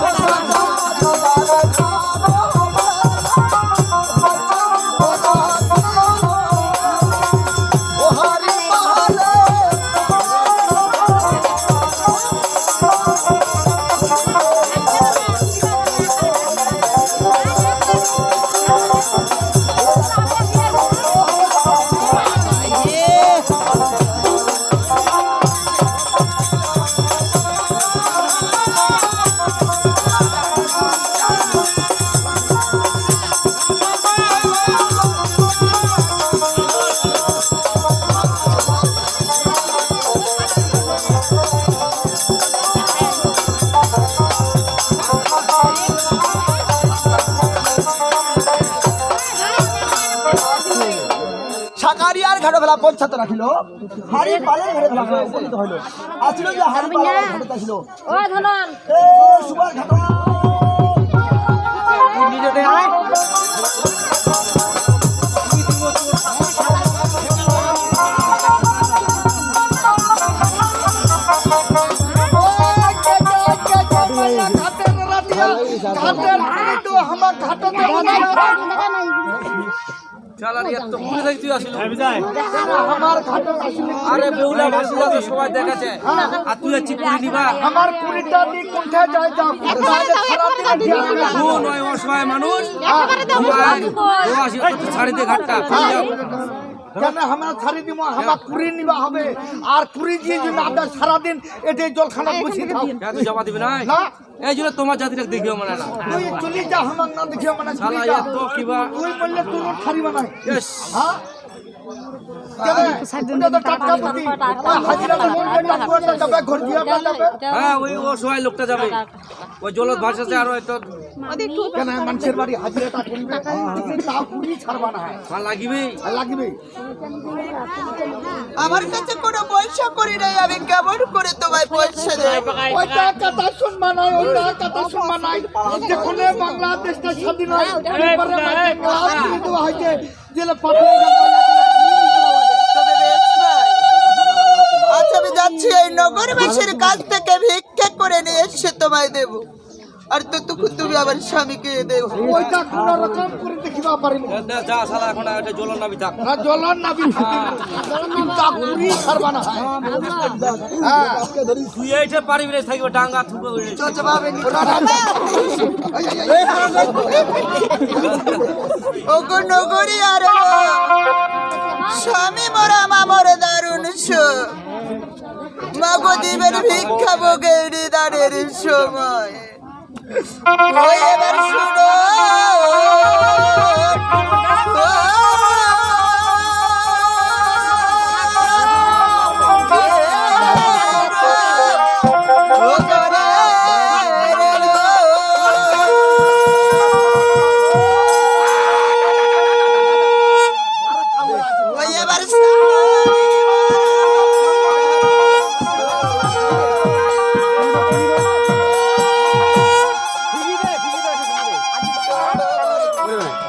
我来啦，走吧，走。ঘাটে ফেলা পঞ্চায়েত রাখিল হাড়ি পালের ঘাটে ফেলা উপনীত হইল আসিল যে হাড়ি পালের ঘাটে আসিল ও ধনন এ সুভাষ ঘাট চালার এত ঘুরে থাকি তুই আসিল আরে বেউলা বাসুলা তো সবাই দেখাছে আর তুই হচ্ছে নিবা? আমার কুড়িটা দিক কোথায় যায় ও নয় অসহায় মানুষ। ও আসি তো ছাড়ি দে ঘাটটা। কেন আমরা ছাড়ি দিব? আমার কুড়ি নিবা হবে। আর কুড়ি দিয়ে যদি আমরা সারাদিন এটাই জলখানা বসে জমা দিবে না। এই জন্য তোমার জাতিটা দেখিও মানে না। তুই চলি যা আমার না দেখিও মানে তুই বললে তোর ছাড়িবা না হ্যাঁ? দিয়া। হ্যাঁ ওই অসহায় লোকটা যাবে। ওই জলত আর মানুষের বাড়ি হয় লাগিবেই আমার কাছে কোনো পয়সা করি নাই আমি কেমন করে তোমায় পয়সা দেব? যখন বাংলাদেশটা স্বাধীন হয় দিয়ে জেলে পাঠিয়ে নগরবাসীর কাছ থেকে ভিক্ষা করে নিয়ে এসে তোমায় দেব। আর ততক্ষণ তুমি আমার স্বামীকে দেব। ওইটা কোনো রকম করে দেখিবা না, যা শালা এখন এটা জল নাবি থাক। না জলন না বিফি কিন্তু ছাড়বা না। হ্যাঁ তুই এইটা পারিবি রে থাকবে ডাঙ্গা থুবে ওগো নগরী আর স্বামী মরা মামর দারুণ মাগো ভিক্ষা ভোগের দানের সময়। এবার শুনো।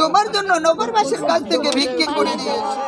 তোমার জন্য নগরবাসীর কাছ থেকে ভিক্ষে করে নিয়েছি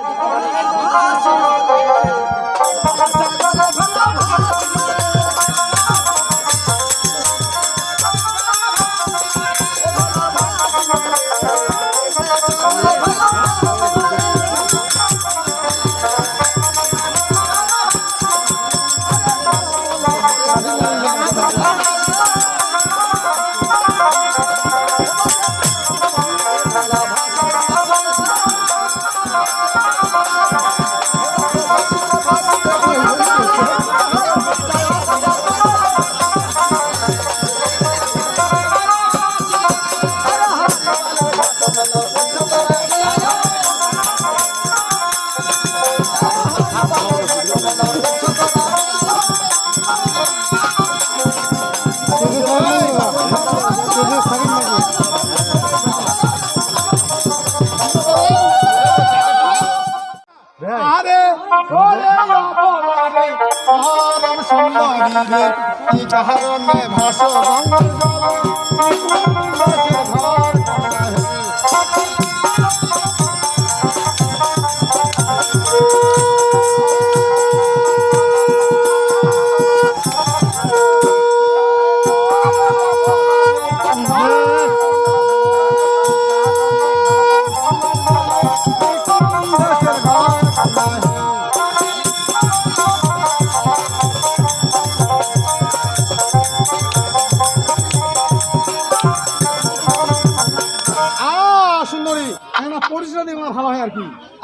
কি কারণে ভাসো।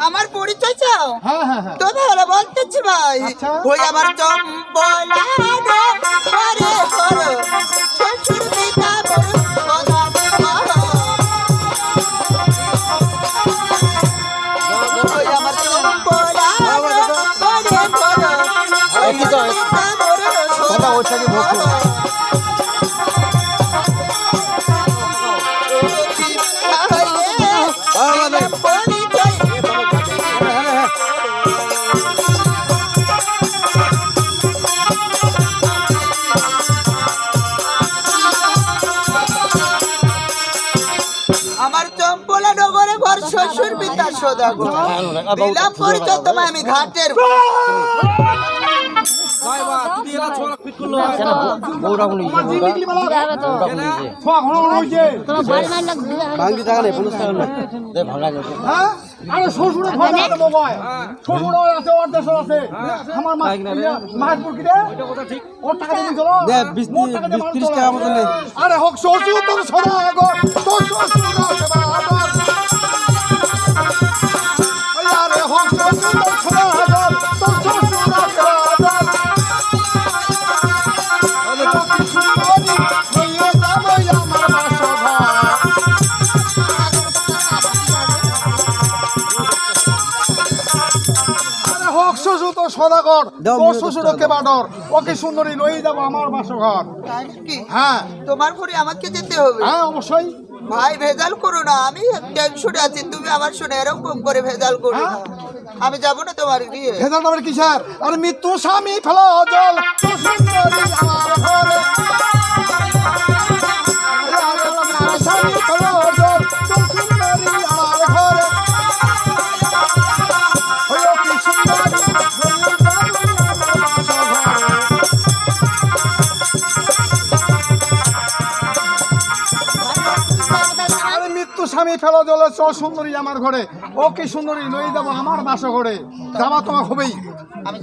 আমার পরিচয় চাও? হ্যাঁ হ্যাঁ হ্যাঁ। তবে হলো বলতেছি ভাই আচ্ছা। ওই আমার চম্পলা রে পরে করো শ্বশুর পিতা বড় সদা করো। ওই আরে হোক শ্বশুর তোর সদা আগর তোর শ্বশুর তোর ওকে বাডর ওকে সুন্দরী লই যাব আমার বাসঘর হ্যাঁ। তোমার ঘরে আমাকে যেতে হবে? হ্যাঁ অবশ্যই। ভাই ভেজাল করো না। আমি টেনশনে আছি তুমি আমার শুনে এরকম করে ভেজাল করো না। আমি যাব না তোমার বিয়ে ভেজাল নামের কিসের? আর মৃত্যু স্বামী ফেলো জল। আমার ঘরে। আরে আমার স্বামী ফেলো। ফেলো জলে, চ সুন্দরী আমার ঘরে। ও কি সুন্দরী লই যাব আমার বাসা ঘরে। যাবা তোমার খুবই। আমি